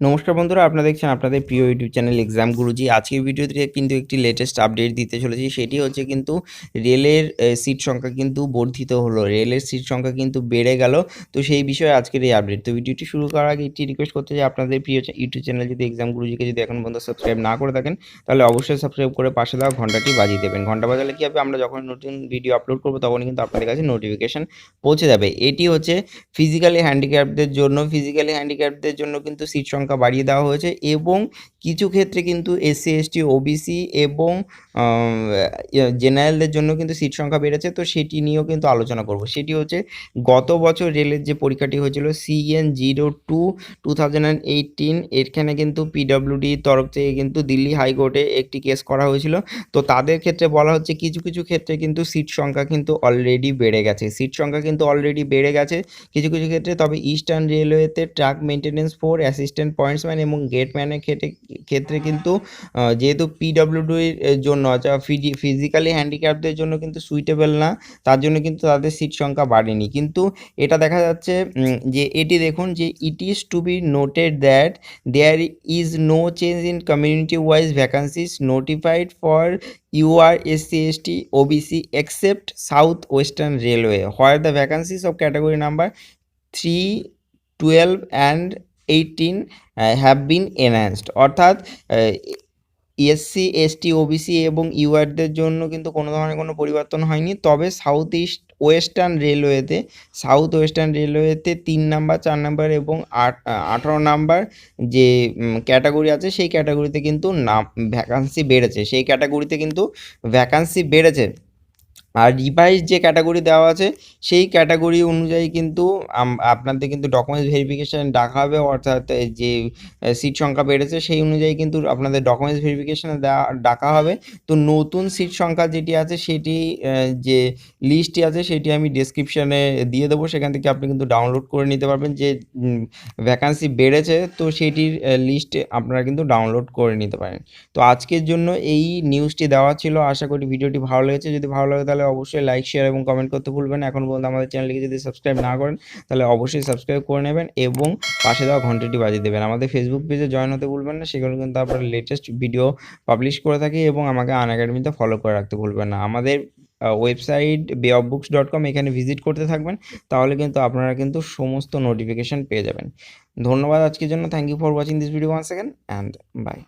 নমস্কার বন্ধুরা, আপনারা দেখছেন আপনাদের প্রিয় ইউটিউব চ্যানেল এক্সাম গুরুজি আজকের ভিডিওতে কিন্তু একটি লেটেস্ট আপডেট দিতে চলেছি, সেটি হচ্ছে কিন্তু রেলের সিট সংখ্যা কিন্তু বর্ধিত হলো, রেলের সিট সংখ্যা কিন্তু বেড়ে গেল। তো সেই বিষয়ে আজকের এই আপডেট তো ভিডিওটি শুরু করার আগে একটি রিকোয়েস্ট করতে চাই, আপনাদের প্রিয় ইউটিউব চ্যানেল যদি এক্সাম গুরুজিকে যদি এখন পর্যন্ত সাবস্ক্রাইব না করে থাকেন, তাহলে অবশ্যই সাবস্ক্রাইব করে পাশে দেওয়া ঘন্টাটি বাজিয়ে দেবেন। ঘণ্টা বাজালে কি হবে? আমরা যখন নতুন ভিডিও আপলোড করব, তখনই কিন্তু আপনাদের কাছে নোটিফিকেশন পৌঁছে যাবে। এটি হচ্ছে ফিজিক্যালি হ্যান্ডিক্যাপদের জন্য ফিজিক্যালি হ্যান্ডিক্যাপদের জন্য কিন্তু সিট সংখ্যা বাড়িয়ে দেওয়া হয়েছে এবং কিছু ক্ষেত্রে কিন্তু এসসি এসটি ওবিসি এবং জেনারেলদের জন্য কিন্তু সিট সংখ্যা বেড়েছে। তো সেটি নিয়েও কিন্তু আলোচনা করব। সেটি হচ্ছে গত বছর রেলের যে পরীক্ষাটি হয়েছিল CEN zero two two thousand এখানে কিন্তু পিডব্লিউডির তরফ থেকে কিন্তু দিল্লি হাইকোর্টে একটি কেস করা হয়েছিল। তো তাদের ক্ষেত্রে বলা হচ্ছে কিছু কিছু ক্ষেত্রে কিন্তু সিট সংখ্যা কিন্তু অলরেডি বেড়ে গেছে। সিট সংখ্যা কিন্তু অলরেডি বেড়ে গেছে কিছু কিছু ক্ষেত্রে। তবে eastern রেলওয়েতে track maintenance four assistant pointsman এবং গেটম্যানের ক্ষেত্রে ক্ষেত্রে কিন্তু যেহেতু পিডব্লিউডির জন্য অর্থাৎ ফিজিক্যালি হ্যান্ডিক্যাপদের জন্য কিন্তু সুইটেবল না তার জন্য কিন্তু তাদের সিট সংখ্যা বাড়েনি। কিন্তু এটা দেখা যাচ্ছে যে এটি দেখুন যে it is to be noted that there is no change in community wise vacancies notified for UR, SC, ST, OBC except south western railway where the vacancies of category number 3, 12 and eighteen have been enhanced অর্থাৎ SC ST OBC এবং ইউআরদের জন্য কিন্তু কোনো ধরনের কোনো পরিবর্তন হয়নি। তবে সাউথ ইস্ট ওয়েস্টার্ন রেলওয়েতে সাউথ ওয়েস্টার্ন রেলওয়েতে তিন নাম্বার চার নাম্বার এবং আট আঠারো নাম্বার যে ক্যাটাগরি আছে, সেই ক্যাটাগরিতে কিন্তু নাম ভ্যাকান্সি বেড়েছে। সেই ক্যাটাগরিতে কিন্তু ভ্যাকান্সি বেড়েছে। আর রিভাইজ যে ক্যাটাগরি দেওয়া আছে, সেই ক্যাটাগরি অনুযায়ী কিন্তু আপনাদের কিন্তু ডকুমেন্টস ভেরিফিকেশান ডাকা হবে, অর্থাৎ যে সিট সংখ্যা বেড়েছে সেই অনুযায়ী কিন্তু আপনাদের ডকুমেন্টস ভেরিফিকেশানে ডাকা হবে। তো নতুন সিট সংখ্যা যেটি আছে সেটি যে লিস্টটি আছে সেটি আমি ডিসক্রিপশানে দিয়ে দেবো। সেখান থেকে আপনি কিন্তু ডাউনলোড করে নিতে পারবেন যে ভ্যাকান্সি বেড়েছে, তো সেটির লিস্টে আপনারা কিন্তু ডাউনলোড করে নিতে পারেন। তো আজকের জন্য এই নিউজটি দেওয়া ছিল। আশা করি ভিডিওটি ভালো লেগেছে। যদি ভালো লাগে তাহলে অবশ্যই লাইক শেয়ার এবং কমেন্ট করতে ভুলবেন এখন পর্যন্ত আমাদের চ্যানেলকে যদি সাবস্ক্রাইব না করেন, তাহলে অবশ্যই সাবস্ক্রাইব করে নেবেন এবং পাশে দেওয়া ঘন্টাটি বাজিয়ে দেবেন। আমাদের ফেসবুক পেজে জয়েন হতে ভুলবেন না সেগুলো কিন্তু আপনারা লেটেস্ট ভিডিও পাবলিশ করে থাকি এবং আমাকে আন একাডেমিতে ফলো করে রাখতে ভুলবেন না। আমাদের ওয়েবসাইট বে অফ বুকস ডট কম এখানে ভিজিট করতে থাকবেন, তাহলে কিন্তু আপনারা কিন্তু সমস্ত নোটিফিকেশান পেয়ে যাবেন। ধন্যবাদ আজকের জন্য। Thank you for watching this video one second and bye